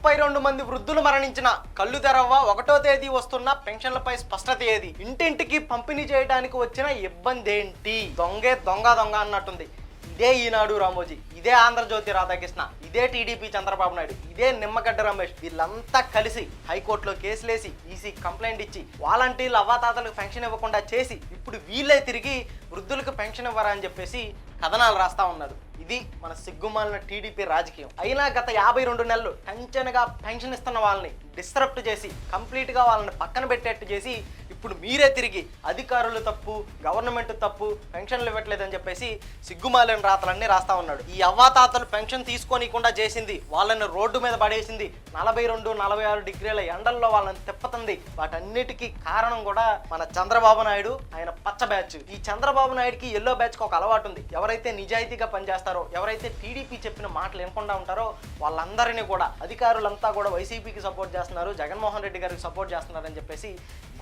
ముప్పై రెండు మంది వృద్ధులు మరణించిన కళ్ళు తెరవ్వ ఒకటో తేదీ వస్తున్న పెన్షన్లపై స్పష్టత ఏది? ఇంటింటికి పంపిణీ చేయడానికి వచ్చిన ఇబ్బంది ఏంటి దొంగే దొంగ దొంగ అన్నట్టుంది. ఇదే ఈనాడు రామోజీ ఇదే ఆంధ్రజ్యోతి రాధాకృష్ణ ఇదే టీడీపీ చంద్రబాబు నాయుడు ఇదే నిమ్మగడ్డ రమేష్ వీళ్ళంతా కలిసి హైకోర్టులో కేసులేసి ఈసీ కంప్లైంట్ ఇచ్చి వాలంటీర్లు అవ్వాతాతలకు పెన్షన్ ఇవ్వకుండా చేసి ఇప్పుడు వీళ్ళే తిరిగి వృద్ధులకు పెన్షన్ ఇవ్వరా అని చెప్పేసి కథనాలు రాస్తా ఉన్నారు. ఇది మన సిగ్గుమాలిన టీడీపీ రాజకీయం. అయినా గత యాభై రెండు నెలలు టెన్షన్గా పెన్షన్ ఇస్తున్న వాళ్ళని డిస్టరప్ట్ చేసి కంప్లీట్గా వాళ్ళని పక్కన పెట్టేట్టు చేసి ఇప్పుడు మీరే తిరిగి అధికారులు తప్పు గవర్నమెంట్ తప్పు పెన్షన్లు ఇవ్వట్లేదని చెప్పేసి సిగ్గుమాలిన రాతలన్నీ రాస్తా ఉన్నాడు. ఈ అవ్వాతాతలు పెన్షన్ తీసుకోనీయకుండా చేసింది వాళ్ళని రోడ్డు మీద పడేసింది నలభై రెండు నలభై ఆరు డిగ్రీల ఎండల్లో వాళ్ళని తిప్పుతుంది. వాటన్నిటికీ కారణం కూడా మన చంద్రబాబు నాయుడు ఆయన పచ్చ బ్యాచ్. ఈ చంద్రబాబు నాయుడుకి ఎల్లో బ్యాచ్కి ఒక అలవాటు ఉంది. ఎవరైతే నిజాయితీగా పనిచేస్తారో ఎవరైతే టీడీపీ చెప్పిన మాటలు వినకుండా ఉంటారో వాళ్ళందరినీ కూడా అధికారులంతా కూడా వైసీపీకి సపోర్ట్ చేస్తున్నారు జగన్మోహన్ రెడ్డి గారికి సపోర్ట్ చేస్తున్నారని చెప్పేసి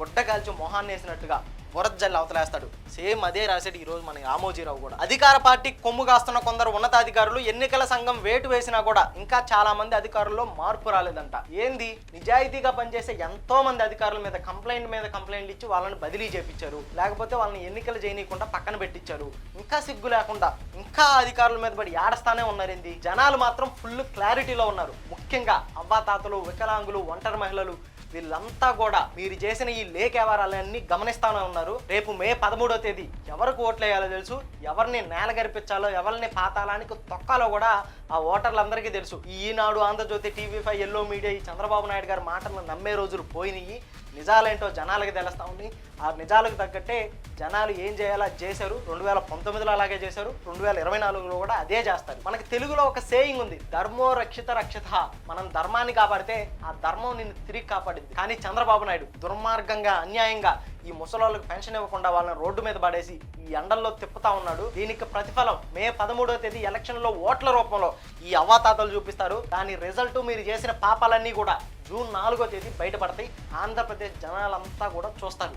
గుడ్డ కాల్చి మొహాన్ని వేసినట్టుగా బురజ్జల్లి అవతలేస్తాడు. సేమ్ అదే రాశాడు ఈరోజు మన రామోజీరావు కూడా. అధికార పార్టీ కొమ్ము కాస్తున్న కొందరు ఉన్నతాధికారులు ఎన్నికల సంఘం వేటు వేసినా కూడా ఇంకా చాలా మంది అధికారుల్లో మార్పు రాలేదంట. ఏంది? నిజాయితీగా పనిచేసే ఎంతో మంది అధికారుల మీద కంప్లైంట్ మీద కంప్లైంట్లు ఇచ్చి వాళ్ళని బదిలీ చేపించారు. లేకపోతే వాళ్ళని ఎన్నికలు చేయనీయకుండా పక్కన పెట్టించారు. ఇంకా సిగ్గు లేకుండా ఇంకా అధికారుల మీద పడి ఏడస్తానే ఉన్నారేంది జనాలు మాత్రం ఫుల్ క్లారిటీలో ఉన్నారు. ముఖ్యంగా అవ్వాతాతలు వికలాంగులు ఒంటరి మహిళలు వీళ్ళంతా కూడా మీరు చేసిన ఈ లేఖ వ్యవహారాలన్నీ గమనిస్తానే ఉన్నారు. రేపు మే పదమూడో తేదీ ఎవరికి ఓట్లేయాలో తెలుసు ఎవరిని నేల గరిపించాలో ఎవరిని పాతాలానికి తొక్కాలో కూడా ఆ ఓటర్లందరికీ తెలుసు. Eenadu Andhrajyothy TV five yellow media ఈ చంద్రబాబు నాయుడు గారి మాటలను నమ్మే రోజులు పోయినాయి నిజాలేంటో జనాలకి తెలుస్తా ఉంది. ఆ నిజాలకు తగ్గట్టే జనాలు ఏం చేయాలో చేశారు. రెండు వేల పంతొమ్మిదిలో అలాగే చేశారు. రెండు వేల ఇరవై నాలుగులో కూడా అదే చేస్తారు. మనకి తెలుగులో ఒక సేయింగ్ ఉంది. ధర్మో రక్షిత రక్షిత. మనం ధర్మాన్ని కాపాడితే ఆ ధర్మం నిన్ను తిరిగి కాపాడింది కానీ చంద్రబాబు నాయుడు దుర్మార్గంగా అన్యాయంగా ఈ ముసలోళ్ళకి పెన్షన్ ఇవ్వకుండా వాళ్ళని రోడ్డు మీద పడేసి ఈ ఎండల్లో తిప్పుతా ఉన్నాడు. దీనికి ప్రతిఫలం మే పదమూడవ తేదీ ఎలక్షన్లో ఓట్ల రూపంలో ఈ అవాతాతలు చూపిస్తారు. దాని రిజల్ట్ మీరు చేసిన పాపాలన్నీ కూడా జూన్ నాలుగో తేదీ బయటపడతాయి. ఆంధ్రప్రదేశ్ జనాలంతా కూడా చూస్తారు.